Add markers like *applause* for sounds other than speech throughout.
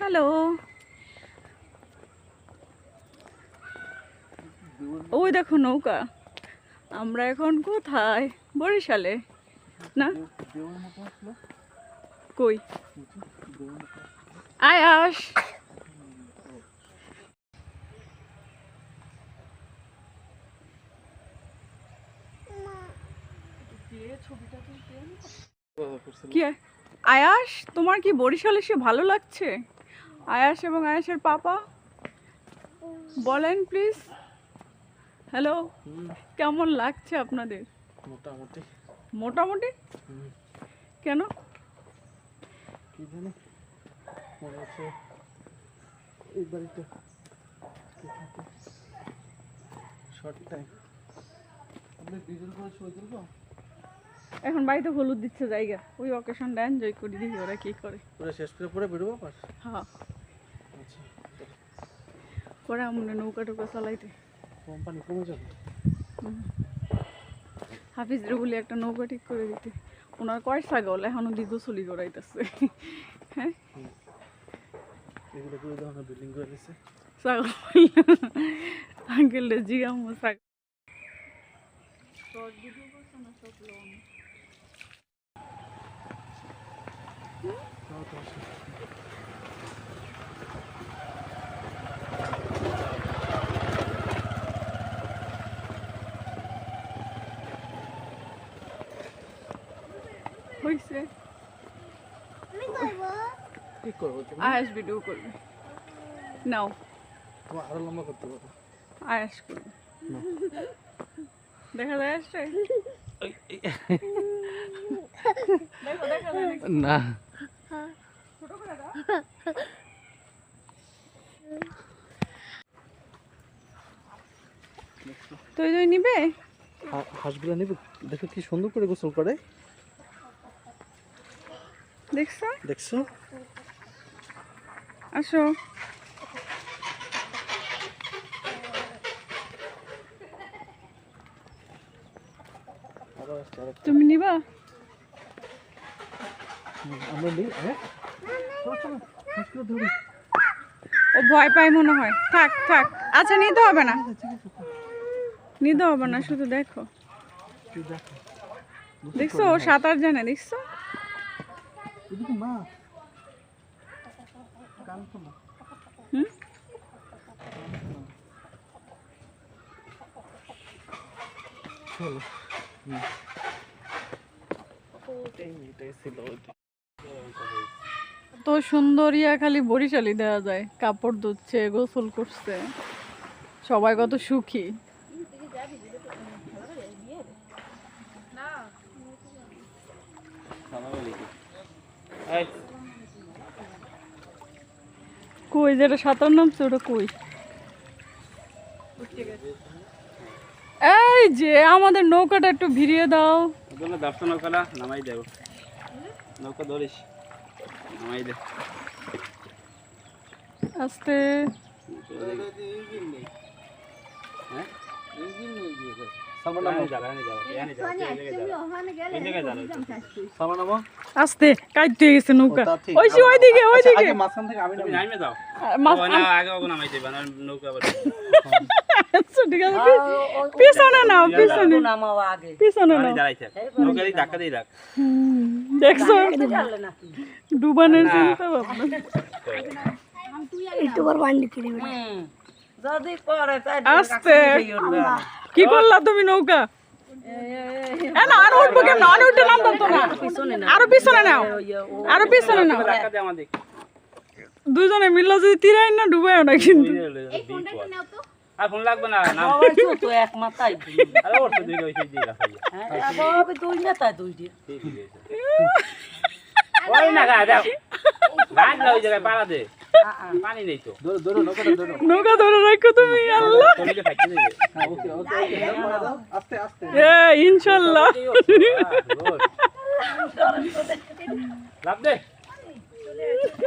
Hello. ওই দেখো নৌকা। আমরা এখন কোথায়? বরিশালে। না? কই? আয়, আস। কি? আয়াস তোমার কি বরিশাল এসে ভালো লাগছে? আয়াস এবং আয়াসের পাপা। বলেন প্লিজ হ্যালো কেমন লাগছে আপনাদের? মোটামুটি। মোটামুটি? কেন? কি জানি? মনে হচ্ছে এই বাড়িটা শর্ট টাইম আপনি ডিজেল করে ছবি তুলবো এখন বাড়িতে হলুদ দিচ্ছে জায়গা। ওই অকেশনটা এনজয় করি দেখি ওরা কি করে। পুরো শেষ করে পরে বেরোবো পাস হ্যাঁ। আচ্ছা। পরে আমরা নৌকা টৌকা চালাইতে। কোম্পানি কমে যাবে? হাফিজরে বলি একটা নৌকা ঠিক করে দিতে। ওনার কয় ছাগল? এখনও দিগো চলি করাইতেছে হ্যাঁ? ছাগল আঙ্কেল জিগাম ছাগল। তাও তো আসে। হয়েছে কি করব তুমি আয়াস ভিডিও করবে নাও তোমার আরও লম্বা করতে পারো আয়াস করবে দেখা যায় আসছে দেখো দেখা যায় নাকি? না ছোট করে দাও *laughs* তুই তুই নিবে? হাঁসগুলো নেবে? দেখো কি সুন্দর করে গোসল করে। দেখছ? দেখছ? আসো। তুমি নিবা? হ্যাঁ ও ভয় পায় মনে হয় থাক থাক আচ্ছা নিতে হবে না নিতে হবে না শুধু দেখো দেখছ ও সাঁতার জানে দেখছ হুম ছিল ওইটা। তো সুন্দরিয়া খালি বরিশালি দেওয়া যায়। কাপড় ধুচ্ছে গোসল করছে। সবাই কত সুখী। কই যেটা সাঁতার নামছে ওটা কই? এই যে আমাদের নৌকাটা একটু ভিড়িয়ে দাও। দশটা নামাই দেবো। নৌকা ধরিস। নামাই দে। আস্তে। হ্যাঁ? আস্তে কাটতে গেছে নৌকা। ওই যে ওইদিকে আচ্ছা, ওইদিকে। আগে মাঝখান থেকে আমি তুমি নামি। নামে দাও। মাছ- ও না, আগে নামাই দেবে, নৌকা *laughs* ঠিক আছে পিছনে নাও পিছনে পিছনে নাও দাঁড়াই থাক। নৌকা দিয়ে ধাক্কা দিয়ে রাখ। দেখছ ডুবানের চিন্তা ভাবনা আস্তে কি করলা তুমি নৌকা আর উঠবো কেন আর উঠে নাম তো না আরও পিছনে নাও আরও পিছনে নাও। দুজনে মিললে যদি তিরাই না ডুবাই না কিন্তু আর ফোন লাগবে না নাম আরে ওর তো দুই ওই দিয়ে রাখা যায়। ঠিক আছে। ওই না গা দাও। গাছ না ওই জায়গায় পাড়া দে। পানি নেই তো। ধরো ধরো নৌকা ধরে রাখো তুমি আল্লাহ। হ্যাঁ ওকে ওকে ওকে আস্তে আস্তে। এ ইনশাল্লাহ। লাভ দে। তো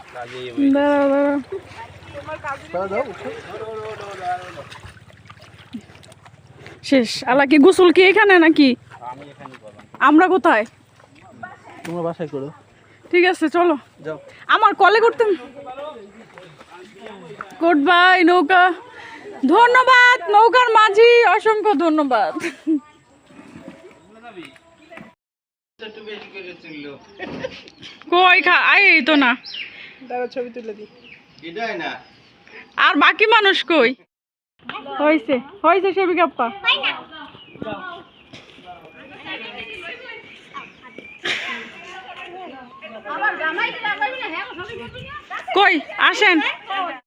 শেষ। আলা কি গোসল কি এখানে নাকি? আমরা কোথায়? তোমরা বাসায় করো। ঠিক আছে চলো। আমার কলে করতে গুড বাই নৌকা। ধন্যবাদ নৌকার মাঝি অসংখ্য ধন্যবাদ। কই খা আই এই তো না। ছবি তুলে দিই। আর বাকি মানুষ কই? হয়েছে হয়েছে ছবি কাপ্পা। কই আসেন।